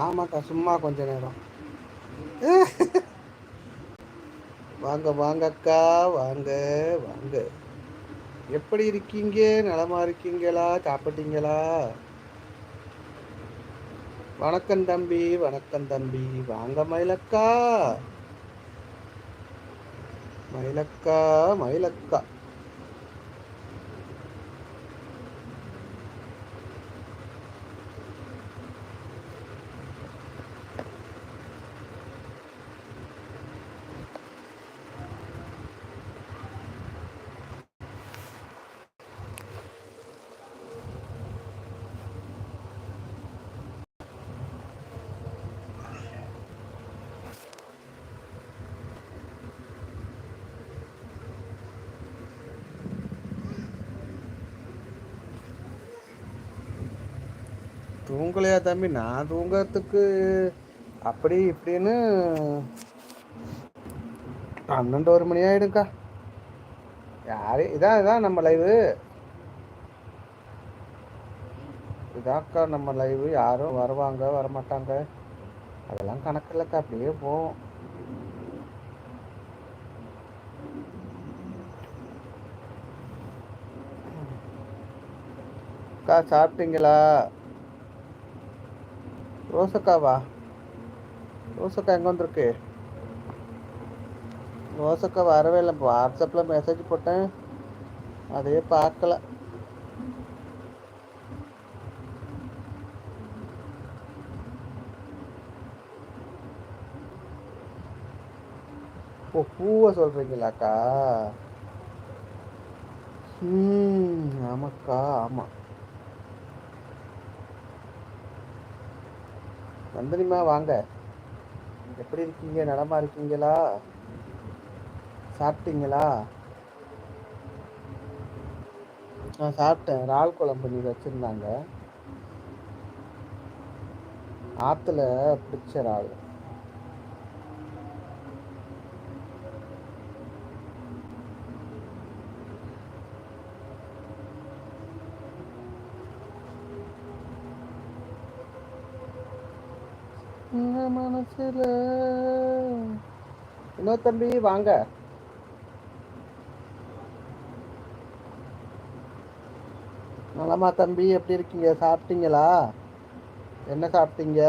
ஆமாக்கா சும்மா கொஞ்ச நேரம். வாங்க வாங்க அக்கா வாங்க வாங்க. எப்படி இருக்கீங்க? நலமா இருக்கீங்களா? சாப்பிட்டீங்களா? வணக்கம் தம்பி வணக்கம் தம்பி. வாங்க மயிலக்கா. மயிலக்கா மயிலக்கா. தம்பி நான் தூங்கிறதுக்கு அப்படி இப்படின்னு பன்னெண்டு ஒரு மணி ஆயிடும்க்கா. யாரு இதான் இதான் நம்ம லைவு இதாக்கா நம்ம லைவு யாரும் வருவாங்க வரமாட்டாங்க. அதெல்லாம் கணக்கு இல்லைக்கா அப்படியே போவோம். அக்கா சாப்பிட்டீங்களா? ரோசக்காவா? ரோசக்கா எங்கே வந்திருக்கு? ரோசக்கா வரவே இல்லை வாட்ஸ்அப்பில் மெசேஜ் போட்டேன். அதையே பார்க்கல. ஓ பூவை சொல்கிறீங்களாக்கா ம் ஆமாக்கா ஆமாம் நந்தினிமா வாங்க. எப்படி இருக்கீங்க? நலமா இருக்கீங்களா? சாப்பிட்டீங்களா? நான் சாப்பிட்டேன். இறால் குழம்பு நீ வச்சுருந்தாங்க. ஆற்றுல பிடிச்ச இறால் உங்க மனசுல. இன்னொரு தம்பி வாங்க. நலமா தம்பி எப்படி இருக்கீங்க? சாப்பிட்டீங்களா? என்ன சாப்பிட்டீங்க?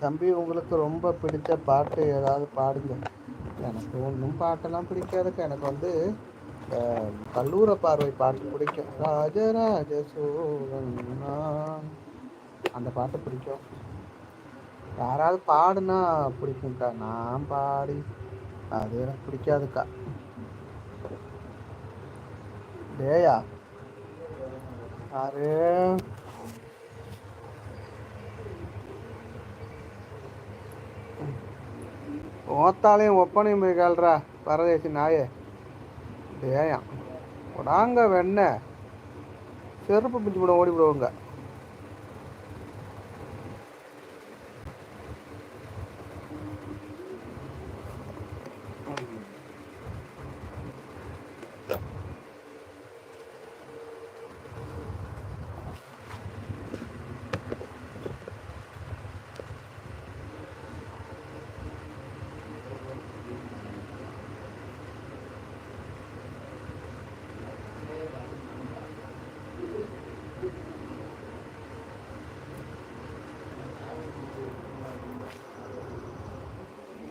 தம்பி உங்களுக்கு ரொம்ப பிடிச்ச பாட்டு ஏதாவது பாடுங்க. எனக்கு ஒன்றும் பாட்டெல்லாம் பிடிக்காதுக்கு. எனக்கு வந்து அஹ், கல்லூர பார்வை பாட்டு பிடிக்கும். ராஜராஜ சோழன் அந்த பாட்டு பிடிக்கும். யாராவது பாடுனா பிடிக்கும்க்கா. நான் பாடி அது எனக்கு பிடிக்காதுக்கா. டேயா. யாரு? ஓத்தாலையும் ஒப்பனையும் போய் கேள்றா பரதேசி நாயே. டேயாம் விடாங்க வெண்ண செருப்பு பிஞ்சு போட ஓடி விடுவோங்க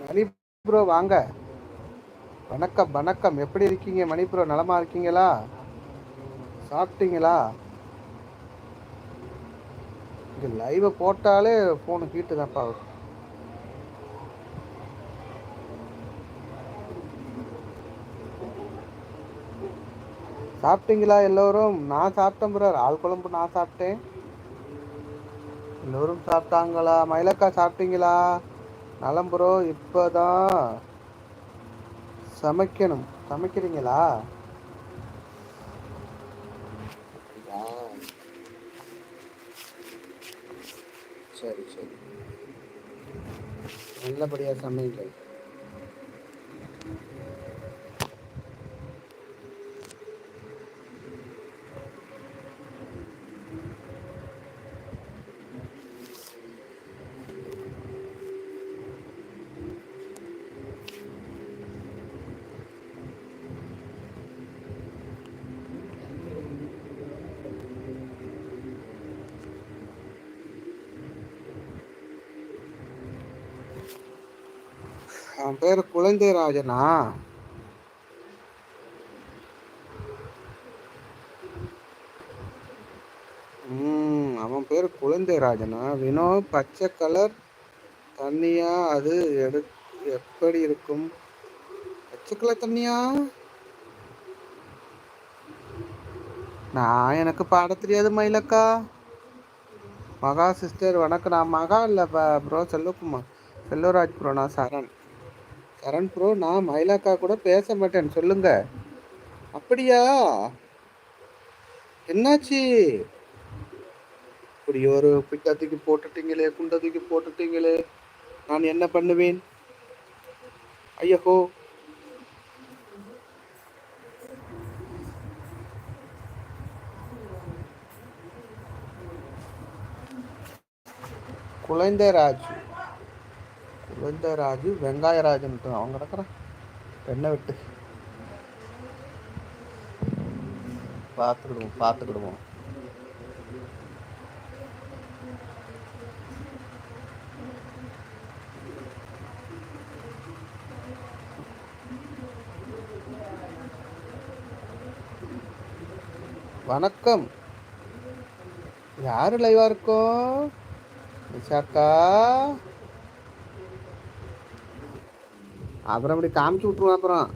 மணி ப்ரோ வாங்க. வணக்கம் வணக்கம். எப்படி இருக்கீங்க மணி ப்ரோ நலமா இருக்கீங்களா? சாப்பிட்டீங்களா? இங்க லைவை போட்டாலே ஃபோனு கீட்டு தான்ப்பா சாப்பிட்டீங்களா எல்லோரும்? நான் சாப்பிட்டேன் ப்ரோ ஆள் குழம்பு நான் சாப்பிட்டேன். எல்லோரும் சாப்பிட்டாங்களா? மயிலக்கா சாப்பிட்டீங்களா? நலம் ப்ரோ இப்போதான் சமைக்கணும். சமைக்கிறீங்களா? சரி சரி. நல்லபடியா சமைங்க அவன் பேர் குழந்தை ராஜனா? ம் அவன் பேர் குழந்தை ராஜனா. வினோ பச்சை கலர் தண்ணியா? அது எடு எப்படி இருக்கும்? பச்சை கலர் தண்ணியா? நான் எனக்கு பாட தெரியாது மயிலக்கா. மகா சிஸ்டர் வணக்கம். நான் மகா இல்லை ப்ரோ செல்லுக்குமா செல்வராஜ் ப்ரோ நான் சரண். கரண் ப்ரோ நான் மயிலாக்கா கூட பேச மாட்டேன் சொல்லுங்க. அப்படியா? என்னாச்சு? இப்படி ஒரு பிட்டா தூக்கி போட்டுட்டீங்களே குண்டை தூக்கி போட்டுட்டீங்களே. நான் என்ன பண்ணுவேன்? ஐயோ குழந்தை ராஜ் வெந்தராஜு ராஜு வெங்காயராஜன் அவங்க கிடக்குறான் பெண்ணை விட்டு. பார்த்துக்கிடுவோம் பார்த்துக்கிடுவோம். வணக்கம். யாரு லைவா இருக்கோம் நிஷாக்கா அப்புறம் அப்படி காமிச்சு விட்ருவோம் அப்புறம்.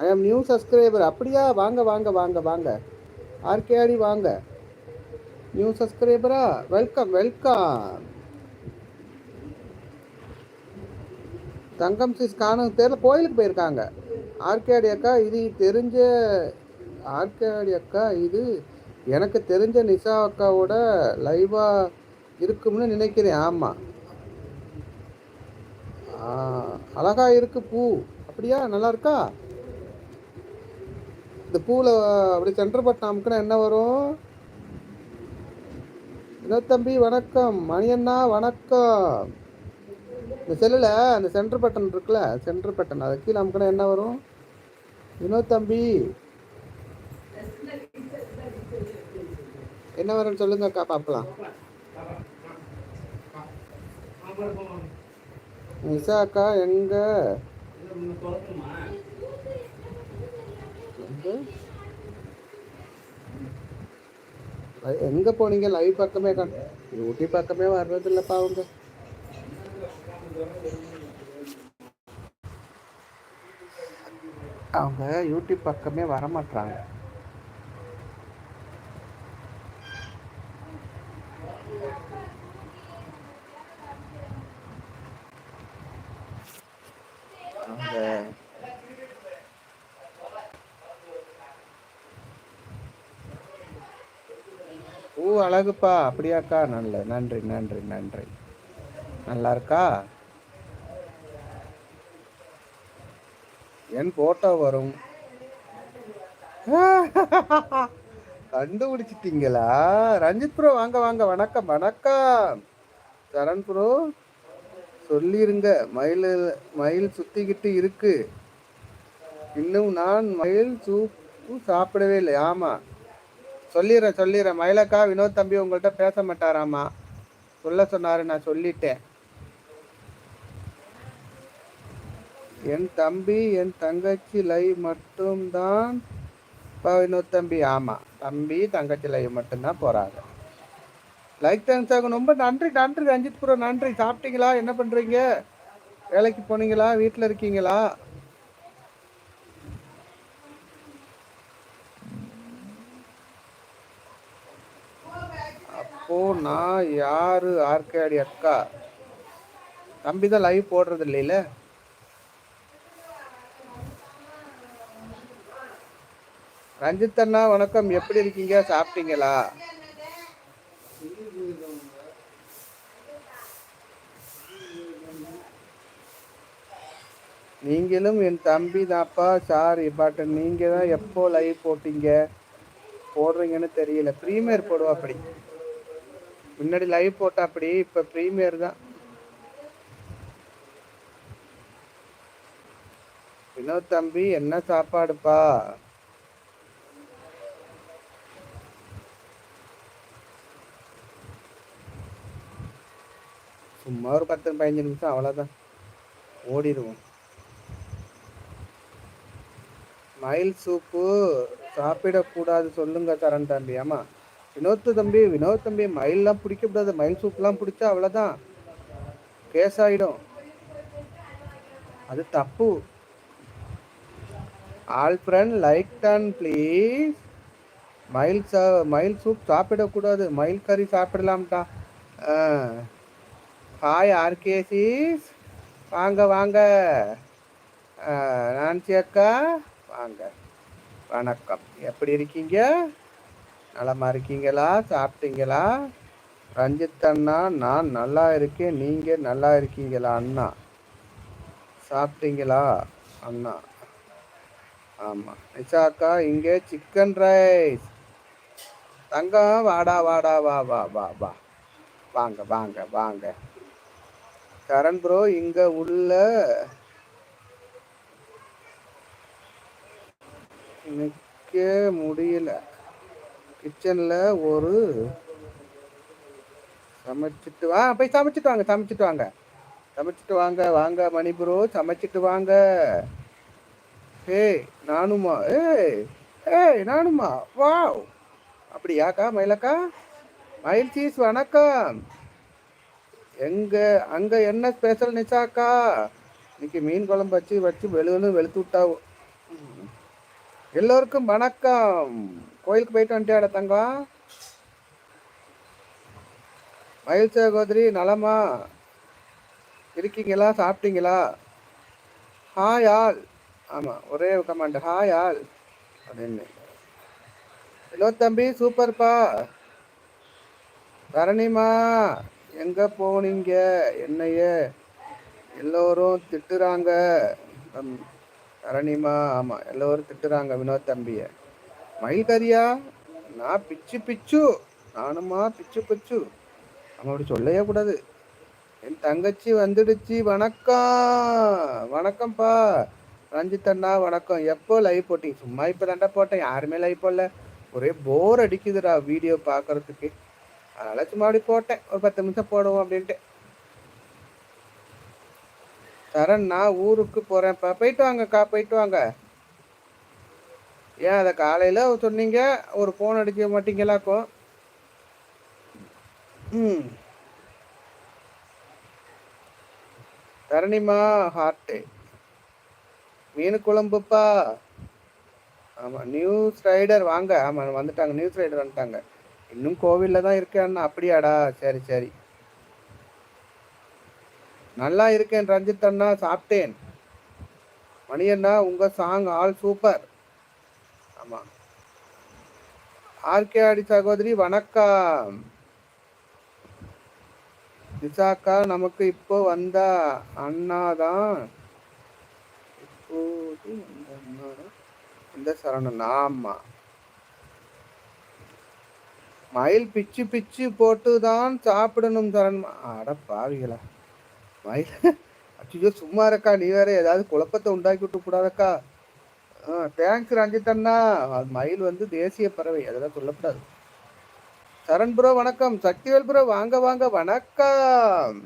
ஐ ஆம் நியூ சப்ஸ்கிரைபர் அப்படியா? வாங்க வாங்க வாங்க வாங்க. ஆர்கேஆடி வாங்க. நியூ சப்ஸ்கிரைபரா வெல்கம் வெல்கம் தங்கம் சிஸ் காணும் தெரியல கோயிலுக்கு போயிருக்காங்க. ஆர்கேடி அக்கா இது தெரிஞ்ச ஆர்கேடி அக்கா இது எனக்கு தெரிஞ்ச நிஷா அக்காவோட லைவாக இருக்கும்னு நினைக்கிறேன். ஆமாம் அழகா இருக்கு பூ. அப்படியா? நல்லா இருக்கா? இந்த பூவில் அப்படி சென்டர் பட்டம் அமுக்குனா என்ன வரும்? தம்பி? வணக்கம். மணியண்ணா வணக்கம். இந்த செல்லில் அந்த சென்டர் பட்டன் இருக்குல்ல சென்டர் பட்டன் அதை கீழே நமக்கு என்ன வரும்? வினோத் தம்பி. என்ன வரும்னு சொல்லுங்க அக்கா பார்க்கலாம் நிஷா அக்கா எங்க? எங்க? போனீங்க? லைவ் பக்கமே யூடியூப் பக்கமே வர்றது இல்லப்பா அவங்க. அவங்க யூடியூப் பக்கமே வர மாட்டாங்க பூ அழகுப்பா. அப்படியாக்கா? நல்ல நன்றி நன்றி நன்றி. நல்லா இருக்கா என் போட்டோ வரும். கண்டுபிடிச்சிட்டீங்களா? ரஞ்சித் ப்ரோ வாங்க வாங்க. வணக்கம் வணக்கம். சரண் ப்ரோ சொல்லிருங்க. மயில் மயில் சுத்திக்கிட்டு இருக்கு. இன்னும் நான் மயில் சூப்பு சாப்பிடவே இல்லை. ஆமா. சொல்லிடுறேன் சொல்லிடுறேன். மயிலக்கா வினோத் தம்பி உங்கள்கிட்ட பேச மாட்டாராமா? சொல்ல சொன்னாரு நான் சொல்லிட்டேன். என் தம்பி என் தங்கச்சி லைவ் மட்டும்தான் வினோத் தம்பி. ஆமாம் தம்பி தங்கச்சி லைவ் மட்டும்தான் போகிறாங்க லைக் தேங்க்ஸ் ஆகும். ரொம்ப நன்றி நன்றி ரஞ்சித் புரம் நன்றி. சாப்பிட்டீங்களா? என்ன பண்ணுறீங்க வேலைக்கு போனீங்களா? வீட்டில் இருக்கீங்களா? அப்போ நான் யாரு? ஆர்கேடி அக்கா. தம்பி தான் லைவ் போடுறது இல்லைல்ல ரஞ்சித் அண்ணா வணக்கம். எப்படி இருக்கீங்க? சாப்பிட்டீங்களா? நீங்களும் என் தம்பி தான்ப்பா சாரி பட் நீங்கள் தான் எப்போ லைவ் போட்டீங்க? போடுறீங்கன்னு தெரியல. ப்ரீமியர் போடுவா அப்படி. முன்னாடி லைவ் போட்டா அப்படி இப்ப ப்ரீமியர் தான். வினோத் தம்பி என்ன சாப்பாடுப்பா? சும்மா ஒரு பத்து பதினஞ்சு நிமிஷம் அவ்வளோதான் ஓடிடுவோம். மயில் சூப்பு சாப்பிடக்கூடாது சொல்லுங்க சரண் தம்பி. ஆமா. வினோத் தம்பி வினோத் தம்பி மயில்லாம் பிடிக்கக்கூடாது. மயில் சூப்லாம் பிடிச்சா அவ்வளோதான் கேஸ் ஆகிடும் அது தப்பு. All friend like done please மயில் சா மயில் சூப் சாப்பிடக்கூடாது. மயில் கறி சாப்பிடலாம்டா. ஹாய் ஆர்கேசிஸ் வாங்க வாங்க. நான்சி அக்கா. வாங்க. வணக்கம். எப்படி இருக்கீங்க? நலமாக இருக்கீங்களா? சாப்பிட்டீங்களா? ரஞ்சித் அண்ணா நான் நல்லா இருக்கேன். நீங்கள் நல்லா இருக்கீங்களா அண்ணா? சாப்பிட்டீங்களா அண்ணா? ஆமாம் நிஷாக்கா இங்கே சிக்கன் ரைஸ். தங்கம் வாடா வாடா வா வா வா வா. வாங்க வாங்க வாங்க. கரண் ப்ரோ இங்க உள்ள நிற்க முடியல. கிச்சன்ல ஒரு சமைச்சிட்டு வா போய் சமைச்சிட்டு வாங்க சமைச்சிட்டு வாங்க. சமைச்சிட்டு வாங்க வாங்க மணி ப்ரோ சமைச்சிட்டு வாங்க. ஏய் நானுமா? ஏய் ஏய் நானுமா? வாவ். அப்படியாக்கா மயிலக்கா? மயில் சீஸ் வணக்கம். எங்க அங்க என்ன ஸ்பெஷல் நிச்சாக்கா இன்னைக்கு மீன் குழம்பு வச்சு வச்சு வெளுன்னு வெளுத்து விட்டாவும் எல்லோருக்கும் வணக்கம். கோயிலுக்கு போயிட்டு வந்துட்டியாட தங்கம் மயில் சகோதரி நலமா? இருக்கீங்களா? சாப்பிட்டீங்களா? ஹாய் ஆள் ஆமாம் ஒரே கமாண்ட் ஹாய் ஆள் அப்படின்னு. ஹலோ தம்பி சூப்பர்ப்பா தரணிமா எங்க போனீங்க? என்னைய? எல்லோரும் திட்டுறாங்க. தரணிமா ஆமா எல்லோரும் திட்டுறாங்க வினோத் தம்பிய. மயில்கரியா நான் பிச்சு பிச்சு நானுமா பிச்சு பிச்சு. நம்ம அப்படி சொல்லவே கூடாது. என் தங்கச்சி வந்துடுச்சு வணக்கம். வணக்கம்ப்பா ரஞ்சித் அண்ணா வணக்கம். எப்போ லைவ் போட்டீங்க? சும்மா இப்போ தாண்டா போட்டேன். யாருமே லைவ் போடல. ஒரே போர் அடிக்குதுடா வீடியோ பார்க்கறதுக்கு அதனால் சும்மா அப்படி போட்டேன். ஒரு பத்து நிமிஷம் போடுவோம் அப்படின்ட்டு. சரண் நான் ஊருக்கு போகிறேன்ப்பா போயிட்டு வாங்கக்கா போயிட்டு வாங்க. ஏன் அதை காலையில் சொன்னீங்க? ஒரு ஃபோன் அடிக்க மாட்டீங்களாக்கும் ம். தரணிமா ஹார்ட்டு மீன் குழம்புப்பா. ஆமாம் நியூஸ் ரைடர் வாங்க. ஆமாம் வந்துட்டாங்க நியூஸ் ரைடர் வந்துட்டாங்க. இன்னும் கோவிலில் தான் இருக்கேன் அப்படியாடா? சரி சரி. நல்லா இருக்கேன் ரஞ்சித் அண்ணா. சாப்பிட்டேன். மணி அண்ணா உங்கள் சாங் ஆல் சூப்பர் ஆமாம் ஆர்கே ஆடி சகோதரி வணக்கம். விசாக்கா நமக்கு இப்போ வந்த அண்ணா தான். இப்போது அண்ணா தான். இந்த சரணன் ஆமாம் மயில் பிச்சு பிச்சு போட்டு தான் சாப்பிடணும் தரன் அட பாவிகளா. மயில் அச்சுச்சோ சும்மா இருக்கா? நீ வேற ஏதாவது குழப்பத்தை உண்டாக்கி விட்டு கூடாதக்கா தேங்க்ஸ் ரஞ்சித் அண்ணா. மயில் வந்து தேசிய பறவை அதெல்லாம் சொல்லப்படாது. சரண் ப்ரோ வணக்கம். சக்திவேல் ப்ரோ வாங்க வாங்க வணக்கம்.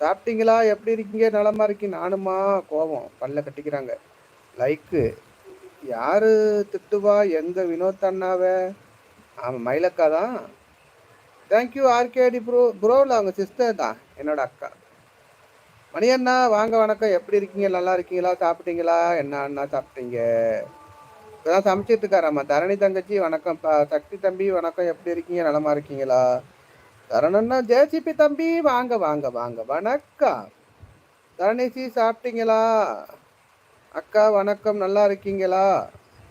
சாப்பிட்டீங்களா? எப்படி இருக்கீங்க? நலமா இருக்கீங்க? நானுமா கோபம் பல்ல கட்டிக்கிறாங்க. லைக்கு யாரு திட்டுவா? எங்க வினோத் அண்ணாவை? ஆமாம் மயிலக்கா தான். தேங்க்யூ ஆர்கேடி ப்ரோ ப்ரோவில் அவங்க சிஸ்டர் தான் என்னோட அக்கா. மணி அண்ணா வாங்க வணக்கம். எப்படி இருக்கீங்க? நல்லா இருக்கீங்களா? சாப்பிட்டீங்களா? என்ன அண்ணா சாப்பிட்டீங்க? இப்போதான் சமைச்சிட்டு இருக்காராம்மா. தரணி தங்கச்சி வணக்கம். சக்தி தம்பி வணக்கம். எப்படி இருக்கீங்க? நலமா இருக்கீங்களா? தரணன்னா ஜேசிபி தம்பி வாங்க வாங்க வாங்க. வணக்கம். தரணிசி சாப்பிட்டீங்களா? அக்கா வணக்கம். நல்லா இருக்கீங்களா?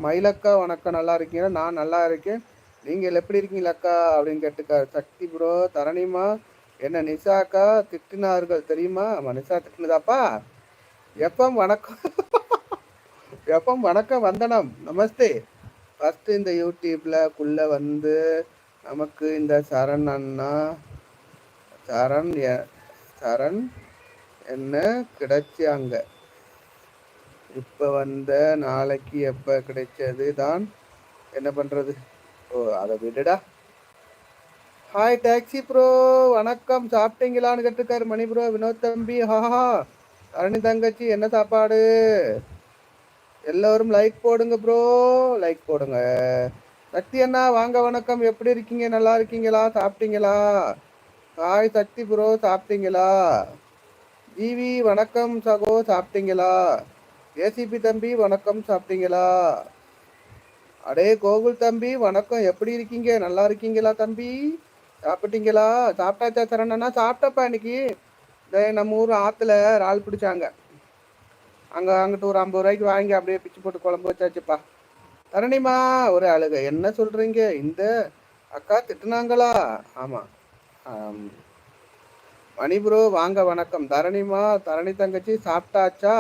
மயிலக்கா வணக்கம். நல்லா இருக்கீங்களா? நான் நல்லா இருக்கேன். நீங்கள் எப்படி இருக்கீங்களா அக்கா? அப்படின்னு கேட்டுக்காரு சக்தி ப்ரோ தரணிமா என்ன நிஷாக்கா திட்டினார்கள் தெரியுமா? ஆமாம் நிஷா திட்டினதாப்பா? எப்பம் வணக்கம்? எப்பம் வணக்கம் வந்தனம். நமஸ்தே. ஃபஸ்ட்டு இந்த யூடியூப்பில் குள்ளே வந்து நமக்கு இந்த சரண் அண்ணா சரண் எ- சரண் என்ன கிடைச்சாங்க? இப்போ வந்த நாளைக்கு எப்போ கிடைச்சது தான்? என்ன பண்ணுறது ஓ அதை விடுடா. ஹாய் டாக்ஸி ப்ரோ வணக்கம். சாப்பிட்டீங்களான்னு கேட்டிருக்காரு மணி ப்ரோ வினோத் தம்பி. ஹாஹா அரணி தங்கச்சி என்ன சாப்பாடு? எல்லோரும் லைக் போடுங்க ப்ரோ லைக் போடுங்க. சக்தி அண்ணா வாங்க வணக்கம். எப்படி இருக்கீங்க? நல்லா இருக்கீங்களா? சாப்பிட்டீங்களா? ஹாய் சக்தி ப்ரோ சாப்பிட்டீங்களா? ஜிவி வணக்கம். சகோ சாப்பிட்டீங்களா? ஏசிபி தம்பி வணக்கம். சாப்பிட்டீங்களா? அடே கோகுல் தம்பி வணக்கம். எப்படி இருக்கீங்க? நல்லா இருக்கீங்களா தம்பி? சாப்பிட்டீங்களா? சாப்பிட்டாச்சா சரணண்ணா சாப்பிட்டப்பா இன்னைக்கு. இந்த நம்ம ஊர் ஆற்றுல இறால் பிடிச்சாங்க. அங்கே அங்கிட்டு ஒரு ஐம்பது ரூபாய்க்கு வாங்கி அப்படியே பிச்சு போட்டு குழம்பு வச்சாச்சுப்பா. தரணிமா ஒரு அழுக. என்ன சொல்கிறீங்க இந்த அக்கா திட்டுனாங்களா? ஆமாம் மணி ப்ரோ வாங்க வணக்கம். தரணிமா தரணி தங்கச்சி சாப்பிட்டாச்சா?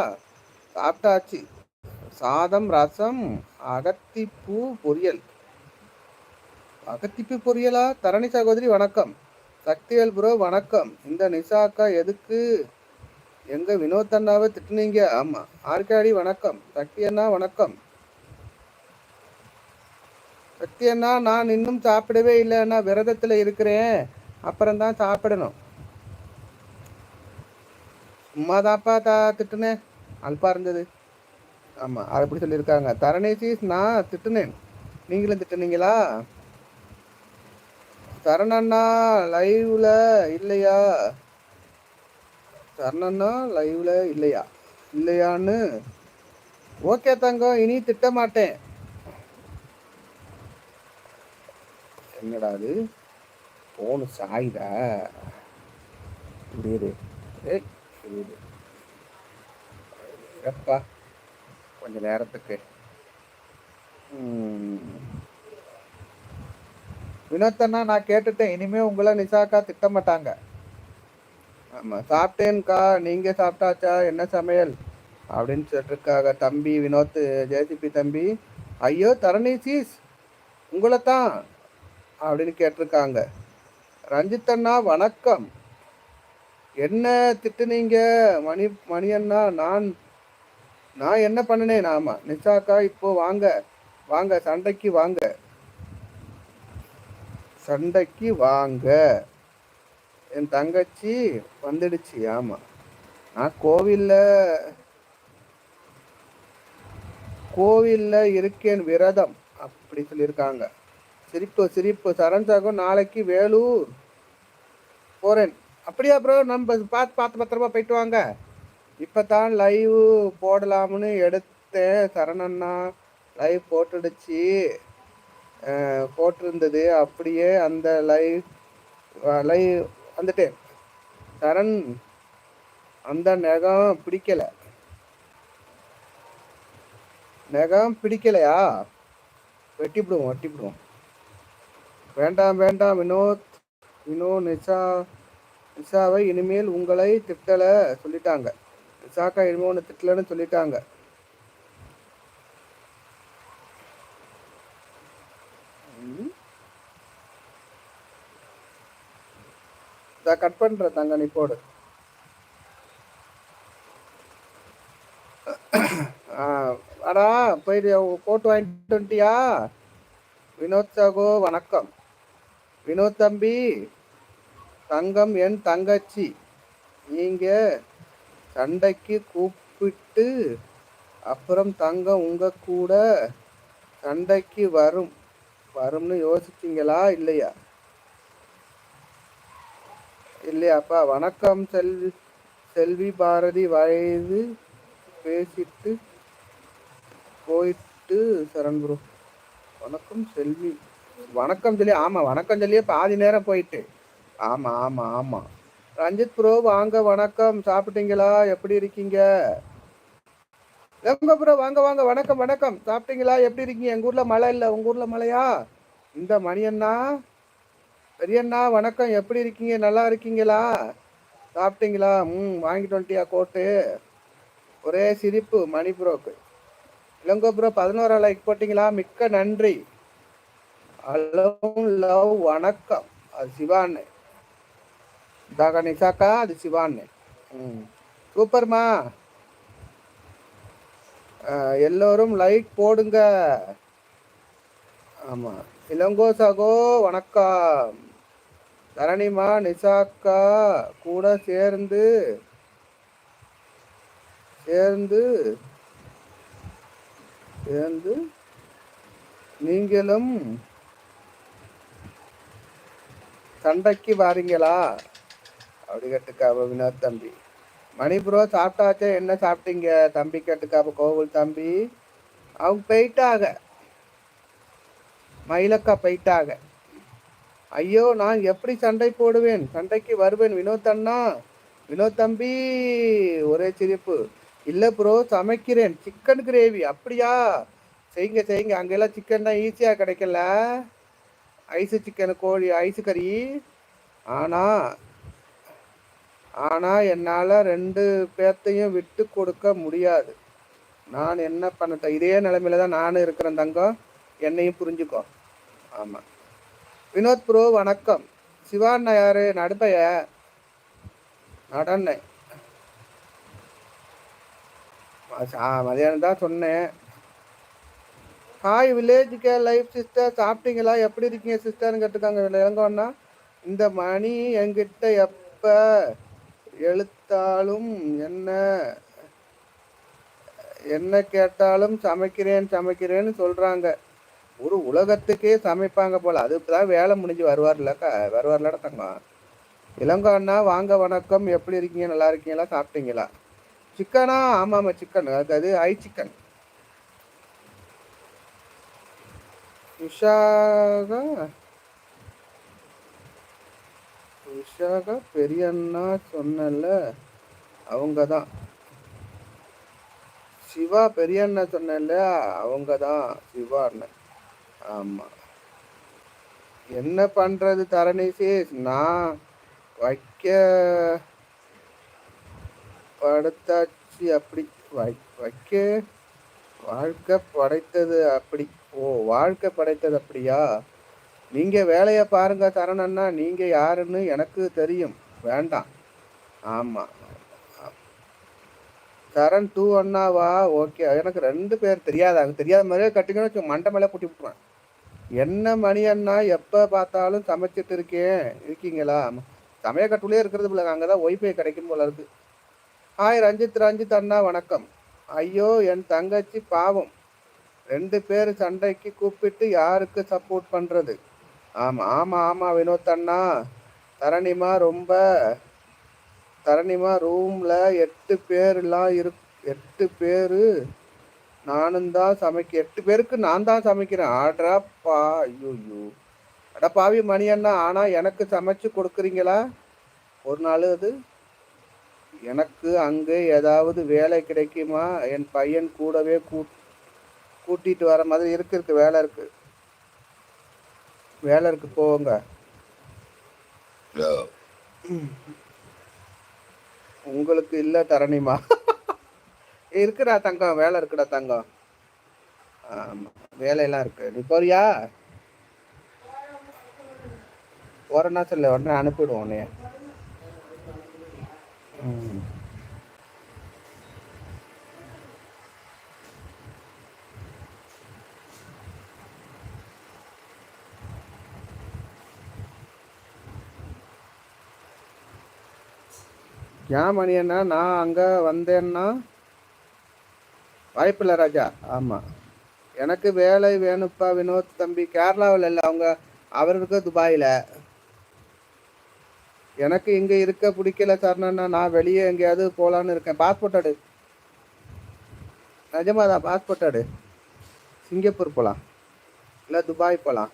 சாப்பிட்டாச்சு. சாதம் ரசம் அகத்திப்பூ பொரியல். அகத்திப்பூ பொரியலா? தரணி சகோதரி வணக்கம். சக்திவேல் ப்ரோ வணக்கம். இந்த நிசாக்கா எதுக்கு? எங்க வினோத் அண்ணாவை திட்டுனீங்க? ஆமா. ஆர்காடி வணக்கம். சக்தி அண்ணா வணக்கம். சக்தி அண்ணா நான் இன்னும் சாப்பிடவே இல்லை. நான் விரதத்தில் இருக்கிறேன். அப்புறம் தான் சாப்பிடணும். சும்மா தாப்பா தா திட்டுனேன். அல்பா இருந்தது. ஆமா அதை எப்படி சொல்லியிருக்காங்க? தரணேசிஸ் நான் திட்டுனேன். நீங்களும் திட்டுனீங்களா? சரணண்ணா லைவ்ல இல்லையா? சரணண்ணா லைவ்ல இல்லையா? இல்லையான்னு? ஓகே தங்கம் இனி திட்ட மாட்டேன் என்னடா அது? போனு சாயுதா புரியுது. ஏய் புரியுது. கொஞ்சம் கொஞ்ச நேரத்துக்கு. ம். வினோத்தண்ணா நான் கேட்டுட்டேன். இனிமே உங்களை லிசாக்கா திட்ட மாட்டாங்க. ஆமா சாப்பிட்டேன்க்கா நீங்க சாப்பிட்டாச்சா? என்ன சமையல்? அப்படின்னு சொல்லிருக்காங்க. தம்பி வினோத் ஜேசிபி தம்பி. ஐயோ தரணி சீஸ் உங்களை தான் அப்படின்னு கேட்டிருக்காங்க. ரஞ்சித் அண்ணா வணக்கம். என்ன திட்டுனீங்க? மணி மணி அண்ணா நான் நான் என்ன பண்ணினேன்? ஆமா நிசாக்கா இப்போ வாங்க. வாங்க சண்டைக்கு வாங்க. சண்டைக்கு வாங்க. என் தங்கச்சி வந்துடுச்சு. ஆமா. நான் கோவில்ல கோவில்ல இருக்கேன். விரதம். அப்படி சொல்லியிருக்காங்க. சிரிப்பு சிரிப்பு. சரண்சாகம் நாளைக்கு வேலூர் போறேன். அப்படியா அப்புறம் நம்ம பார்த்து பார்த்து பத்திரமா போயிட்டு வாங்க. இப்போ தான் லைவ் போடலாம்னு எடுத்தேன். சரணண்ணா லைவ் போட்டுடுச்சு. போட்டிருந்தது. அப்படியே அந்த லைவ் லைவ் வந்துட்டேன். சரண் அந்த நகம் பிடிக்கலை. நகம் பிடிக்கலையா? வெட்டிவிடுவோம் வெட்டிவிடுவோம் வேண்டாம் வேண்டாம். வினோத் வினோ நிஷா நிஷாவை இனிமேல் உங்களை திட்டலை சொல்லிட்டாங்க. நிஷாக்கா இனிமேல் ஒன்று திட்டலைன்னு சொல்லிட்டாங்க. இதை கட் பண்ற தங்க நீ போடு. ஆ, வாடா போயிட்டு கோட்டு வாங்கிட்டு வந்துட்டியா? வினோத் சாகோ வணக்கம். வினோத் தம்பி தங்கம் என் தங்கச்சி. நீங்க சண்டைக்கு கூப்பிட்டு அப்புறம் தங்கம் உங்க கூட சண்டைக்கு வரும். வரும்னு யோசிச்சிங்களா? இல்லையா? இல்லையாப்பா. வணக்கம் செல்வி செல்வி பாரதி வயது பேசிட்டு போயிட்டு சரண் ப்ரோ வணக்கம் செல்வி. வணக்கம் சொல்லி ஆமா வணக்கம் சொல்லியே பாதி நேரம் போயிட்டு. ஆமா ஆமா ஆமா. ரஞ்சித் ப்ரோ வாங்க வணக்கம். சாப்பிட்டீங்களா? எப்படி இருக்கீங்க? எங்க ப்ரோ வாங்க வாங்க. வணக்கம் வணக்கம். சாப்பிட்டீங்களா? எப்படி இருக்கீங்க? எங்க ஊர்ல மழை இல்லை. உங்க ஊர்ல மழையா? இந்த மணியண்ணா. பெரியண்ணா வணக்கம். எப்படி இருக்கீங்க? நல்லா இருக்கீங்களா? சாப்பிட்டீங்களா? ம் வாங்கிட்டு வந்துட்டியா கோட்டு? ஒரே சிரிப்பு. மணி ப்ரோக்கு இளங்கோ ப்ரோ பதினோரா லைக் போட்டிங்களா? மிக்க நன்றி. Hello love. வணக்கம். அது சிவான்னு. இதாக நிசாக்கா அது சிவான்னு ம் சூப்பர்மா எல்லோரும் லைக் போடுங்க ஆமாம் இளங்கோ சகோ வணக்கம் தரணிமா நிசாக்கா கூட சேர்ந்து சேர்ந்து சேர்ந்து நீங்களும் சண்டைக்கு வாரீங்களா அப்படி கேட்டுக்காப வினோத் தம்பி. மணி ப்ரோ சாப்பிட்டாச்சே? என்ன சாப்பிட்டீங்க? தம்பி கேட்டுக்காப கோவில் தம்பி. அவங்க போயிட்டாக மயிலக்கா போயிட்டாக ஐயோ நான் எப்படி சண்டை போடுவேன்? சண்டைக்கு வருவேன் வினோத் அண்ணா. வினோத் தம்பி ஒரே சிரிப்பு. இல்லை ப்ரோ சமைக்கிறேன். சிக்கன் கிரேவி அப்படியா? செய்யுங்க செய்யுங்க. அங்கெல்லாம் சிக்கன் தான் ஈஸியாக கிடைக்கல. ஐஸு சிக்கன் கோழி ஐஸு கறி ஆனால் ஆனால் என்னால் ரெண்டு பேர்த்தையும் விட்டு கொடுக்க முடியாது. நான் என்ன பண்ண இதே நிலைமையில தான் நானும் இருக்கிறேன் தங்கம். என்னையும் புரிஞ்சுக்கோ. ஆமாம் வினோத் ப்ரோ வணக்கம். சிவாண்ணா யாரு நடுப்பைய. நடனை. மதியானம் தான் சொன்னேன். ஹாய் வில்லேஜ் கே லைஃப் சிஸ்டர் சாப்பிட்டீங்களா? எப்படி இருக்கீங்க சிஸ்டர்னு கேட்டுக்காங்க இளங்கோன்னா. இந்த மணி என்கிட்ட எப்போ எழுத்தாலும் என்ன என்ன கேட்டாலும் சமைக்கிறேன் சமைக்கிறேன்னு சொல்கிறாங்க ஒரு உலகத்துக்கே சமைப்பாங்க போல. அதுதான் வேலை முடிஞ்சு வருவார்லக்கா வருவார்லடா தங்கம். இளங்கோ அண்ணா வாங்க வணக்கம். எப்படி இருக்கீங்க? நல்லா இருக்கீங்களா? சாப்பிட்டீங்களா? சிக்கனா? ஆமாம் ஆமாம் சிக்கன். அது ஐ சிக்கன். உஷாகா விஷாகா பெரியண்ணா சொன்னல அவங்க தான் சிவா பெரியண்ணா சொன்னல அவங்க தான் சிவா அண்ணன் ஆமாம் என்ன பண்ணுறது தரணீசி நான் வைக்க படுத்தாச்சு அப்படி வை வைக்க வாழ்க்கை படைத்தது அப்படி ஓ வாழ்க்கை படைத்தது அப்படியா? நீங்க வேலையை பாருங்க சரணண்ணா நீங்க யாருன்னு எனக்கு தெரியும். வேண்டாம். ஆமா. சரண் டூ அண்ணாவா ஓகே எனக்கு ரெண்டு பேர் தெரியாதாங்க தெரியாத மாதிரியே கட்டிக்கணும் வச்சு மண்டை மேலே கூட்டி விட்டுருவேன். என்ன மணி அண்ணா எப்போ பார்த்தாலும் சமைச்சிட்டு இருக்கேன். இருக்கீங்களா? சமய கட்டுலேயே இருக்கிறது போல அங்கே தான் ஒய்ஃபை கிடைக்கும் போல இருக்கு. ஹாய் ரஞ்சித் ரஞ்சித் அண்ணா வணக்கம். ஐயோ என் தங்கச்சி பாவம். ரெண்டு பேர் சண்டைக்கு கூப்பிட்டு யாருக்கு சப்போர்ட் பண்ணுறது ஆமாம் ஆமாம் ஆமாம் வினோத் அண்ணா. தரணிமா ரொம்ப தரணிமா ரூமில் எட்டு பேர்லாம் இரு எட்டு பேர் நானும் தான் சமைக்க எட்டு பேருக்கு நான் தான் சமைக்கிறேன். பா ஐயோ அட பாவி மணி அண்ணா ஆனால் எனக்கு சமைச்சு கொடுக்குறீங்களா? ஒரு நாள் அது. எனக்கு அங்கே ஏதாவது வேலை கிடைக்குமா? என் பையன் கூடவே கூ கூட்டிட்டு வர மாதிரி இருக்கு இருக்கு வேலை இருக்குது வேலை இருக்கு போங்க உங்களுக்கு இல்ல தரணிமா. இருக்குடா தங்கம் வேலை இருக்குடா தங்கம். வேலையெல்லாம் இருக்கு. நீ போறியா? போறேன்னா சொல்லு உடனே அனுப்பிடுவோம் உன்னைய. ம். ஏன் மணி அண்ணா நான் அங்கே வந்தேன்னா? வாய்ப்பில்லை ராஜா. ஆமாம் எனக்கு வேலை வேணுப்பா வினோத் தம்பி. கேரளாவில் இல்லை. அவங்க அவர் இருக்க துபாயில். எனக்கு இங்கே இருக்க பிடிக்கல சரணண்ணா. நான் வெளியே எங்கேயாவது போகலான்னு இருக்கேன். பாஸ்போர்ட் எடு. நிஜமாதான் பாஸ்போர்ட் எடு. சிங்கப்பூர் போகலாம் இல்லை துபாய் போகலாம்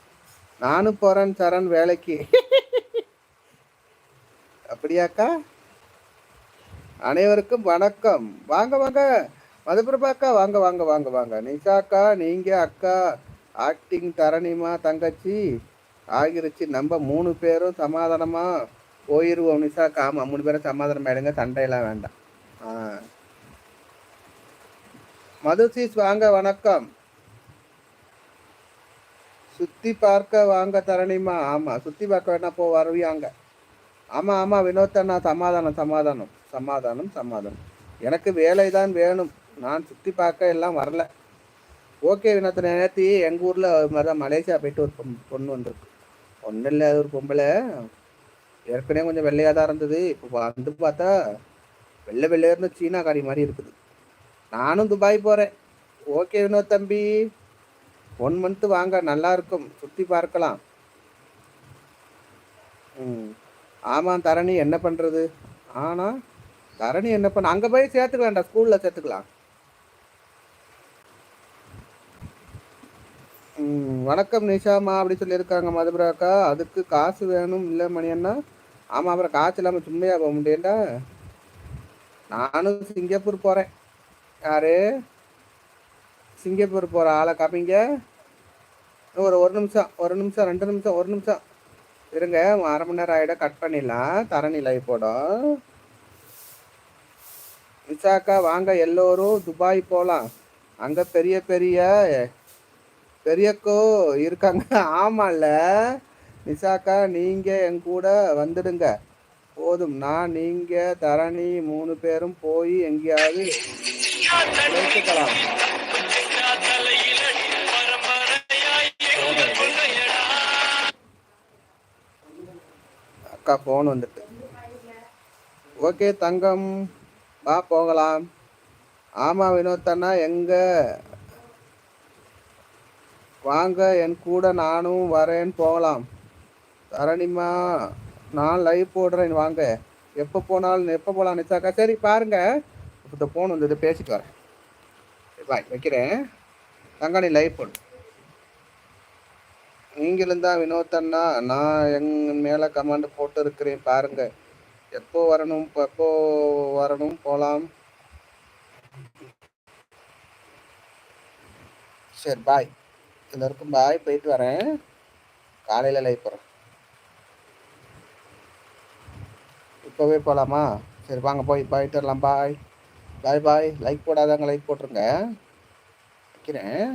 நானும் போகிறேன் சரண் வேலைக்கு. அப்படியாக்கா? அனைவருக்கும் வணக்கம். வாங்க வாங்க. மதுபிரபாக்கா வாங்க வாங்க வாங்க வாங்க. நிஷாக்கா நீங்க அக்கா ஆக்டிங் தரணிமா தங்கச்சி. ஆகிருச்சு. நம்ம மூணு பேரும் சமாதானமா போயிடுவோம் நிஷாக்கா. ஆமாம் மூணு பேரும் சமாதானம் ஆயிடுங்க சண்டையெல்லாம் வேண்டாம். ஆ. மதுசீஸ் வாங்க வணக்கம். சுத்தி பார்க்க வாங்க தரணிமா. ஆமா சுத்தி பார்க்க வேணா போ வருவியாங்க. ஆமா ஆமா வினோத் அண்ணா சமாதானம் சமாதானம். சமாதானம் சமாதானம். எனக்கு வேலை தான் வேணும். நான் சுற்றி பார்க்க எல்லாம் வரல. ஓகே வினத்தை நேத்தி எங்கள் ஊரில் மாதிரி மலேசியா போயிட்டு ஒரு பொண்ணு- பொண்ணு வந்திருக்கு ஒன்றும் இல்லை ஒரு பொம்பளை. ஏற்கனவே கொஞ்சம் வெள்ளையாக தான் இருந்தது. இப்போ வந்து பார்த்தா வெள்ளை வெள்ளையா இருந்த சீனாக்காரி மாதிரி இருக்குது. நானும் துபாய் போகிறேன் ஓகே வினோத் தம்பி. ஒன் மந்த்து வாங்க நல்லா இருக்கும். சுற்றி பார்க்கலாம். ம். ஆமாம் தரணி என்ன பண்ணுறது ஆனால் தரணி என்ன பண்ண அங்கே போய் சேர்த்துக்கலாம்டா ஸ்கூலில் சேர்த்துக்கலாம். வணக்கம் நிஷாமா அப்படின்னு சொல்லியிருக்காங்க மதுபுராக்கா அதுக்கு காசு வேணும் இல்லை மணியண்ணா ஆமாம் அப்புறம் காசு இல்லாமல் சும்மையா போக முடியேண்டா நானும் சிங்கப்பூர் போகிறேன் யாரு? சிங்கப்பூர் போகிற ஆளை காப்பீங்க ஒரு ஒரு நிமிஷம் ஒரு நிமிஷம் ரெண்டு நிமிஷம் ஒரு நிமிஷம். இருங்க அரை மணி நேரம் ஆகிட கட் பண்ணிடலாம். தரணி லைஃபோட விசாக்கா வாங்க எல்லோரும் துபாய் போகலாம் அங்கே பெரிய பெரிய பெரியக்கோ இருக்காங்க. ஆமால்ல. நிசாக்கா நீங்கள் என் கூட வந்துடுங்க. போதும். நான் நீங்கள் தரணி மூணு பேரும் போய் எங்கேயாவது உழைத்துக்கலாம் அக்கா ஃபோன் வந்துட்டு. ஓகே தங்கம். வா போகலாம். ஆமா வினோத் அண்ணா எங்க? வாங்க என் கூட நானும் வரேன் போகலாம். தரணிமா நான் லைவ் போடுறேன் வாங்க. எப்போ போனாலும் எப்போ போகலாம் நிச்சாக்கா சரி பாருங்க. இப்போ ஃபோன் வந்தது பேசிட்டு வரேன். பாய் வைக்கிறேன். தங்காணி லைவ் போடு. நீங்களும் தான் வினோத் அண்ணா. நான் எங் மேலே கமெண்ட் போட்டு இருக்கிறேன் பாருங்க. எப்போ வரணும் எப்போ வரணும் போகலாம் சரி பாய் எல்லாருக்கும் பாய் போயிட்டு வரேன். காலையில் லைவ் போகிறேன் இப்போவே போகலாமா சரி வாங்க போய் போயிட்டு வரலாம் பாய் பாய் பாய் லைக் போடாதாங்க லைக் போட்டுருங்க. வைக்கிறேன்.